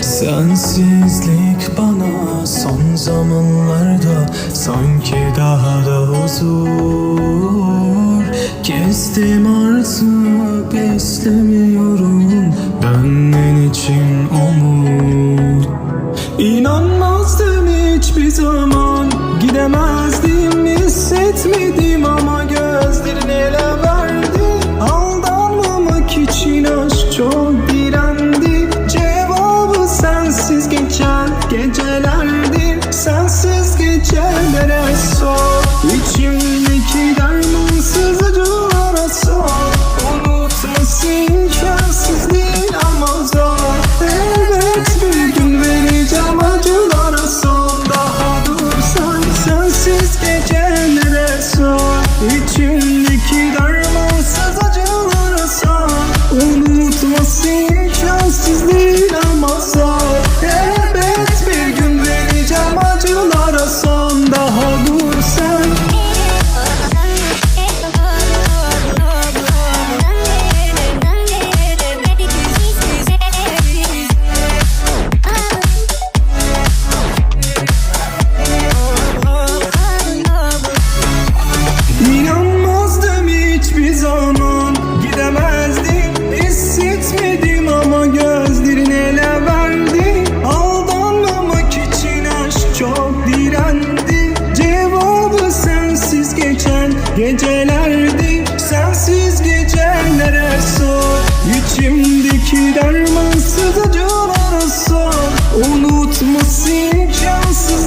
Sensizlik bana son zamanlarda sanki daha da huzur. Kestim artık istemiyorum dönmen için umut. İnanmazdım hiçbir zaman. Відчув gecelerdi Sensiz gecelere sor. İçimdeki dermansız acılara sor. Unutması imkansız